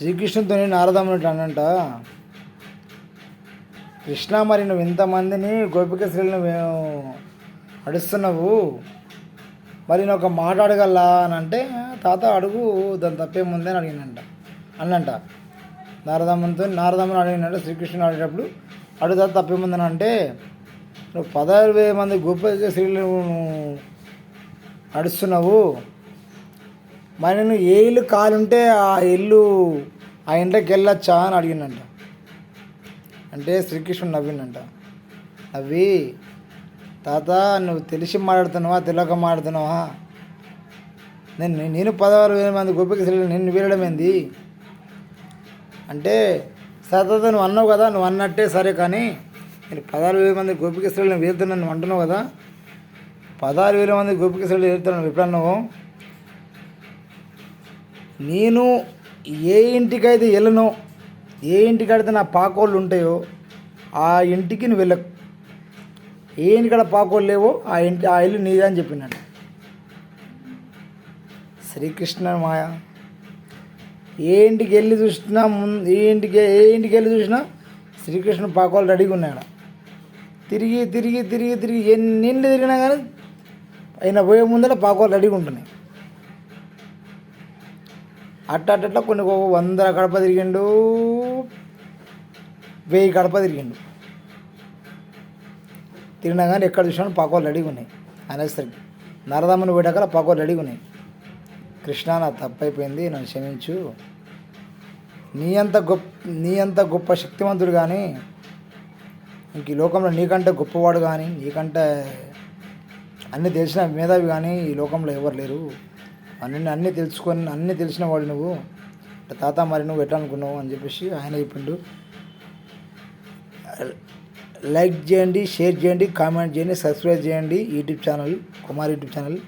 శ్రీకృష్ణుతో నారదమ్ముడు అనంట. కృష్ణ మరి నువ్వు ఇంతమందిని గోపిక స్త్రీలను అడుస్తున్నావు. మరి నేను ఒక మాట అడగల్లా అని అంటే తాత అడుగు దాని తప్పేముంది అని అడిగినంట. అన్నంట. నారదమ్మునితో నారదమ్మని అడిగినట్టు శ్రీకృష్ణుని అడిగినప్పుడు అడుగుతా తప్పేముందని అంటే నువ్వు పదహారు వేల మంది గోపిక స్త్రీలు అడుస్తున్నావు. మరి నేను ఏ ఇల్లు కాలుంటే ఆ ఇల్లు ఆ ఇంట్లోకి వెళ్ళొచ్చా అని అడిగిందంట. అంటే శ్రీకృష్ణుడు నవ్విండంట నవ్వి తాత నువ్వు తెలిసి మాట్లాడుతున్నావా తెలియక మాట్లాడుతున్నావా? నేను నేను పదహారు వేల మంది గొప్పకి నిన్ను వీరడం ఏంది? అంటే సరే తాత నువ్వు అన్నావు కదా నువ్వు అన్నట్టే సరే కానీ నేను పదహారు వేల మంది గోపిక స్త్రీలను వీరుతున్నాను అంటున్నావు కదా? పదహారు వేల మంది గోపిక స్త్రీలు వీరుతున్నాను ఎప్పుడన్నావు? నేను ఏ ఇంటికైతే వెళ్ళను ఏ ఇంటికైతే నా పాకోళ్ళు ఉంటాయో ఆ ఇంటికి నువ్వు వెళ్ళకు. ఏ ఇంటికాడ పాకోళ్ళు లేవో ఆ ఇంటి ఆ ఇల్లు నీదే అని చెప్పినాడు. శ్రీకృష్ణ మాయ. ఏ ఇంటికి వెళ్ళి చూసినా ముందు ఏ ఇంటికి ఏ ఇంటికి వెళ్ళి చూసినా శ్రీకృష్ణ పాకోళ్ళు రెడీగా ఉన్నాడు. తిరిగి తిరిగి తిరిగి తిరిగి ఎన్ని తిరిగినా కానీ ఆయన పోయే ముందర పాకోళ్ళు రెడీగా ఉంటున్నాయి. అట్ట అట్ట అట్లా కొన్ని వందల కడప తిరిగిండు వెయ్యి కడప తిరిగిండు. తిరిగినా కానీ ఎక్కడ చూసినా పకోలు రెడీగా ఉన్నాయి. అనేసరికి నరదమ్మని పోయాక పకోలు రెడీగా ఉన్నాయి. కృష్ణ నా తప్పైపోయింది నన్ను క్షమించు. నీ అంత గొప్ప నీ అంత గొప్ప శక్తివంతుడు కానీ ఇంక ఈ లోకంలో నీకంటే గొప్పవాడు కానీ నీకంటే అన్నీ తెలిసిన మేధావి కానీ ఈ లోకంలో ఎవరు లేరు. అన్నీ అన్నీ తెలుసుకొని అన్నీ తెలిసిన వాడు నువ్వు. తాత మరి నువ్వు ఎట్లా అనుకున్నావు అని చెప్పేసి ఆయన చెప్పిండు. లైక్ చేయండి షేర్ చేయండి కామెంట్ చేయండి సబ్స్క్రైబ్ చేయండి YouTube channel Kumar YouTube channel.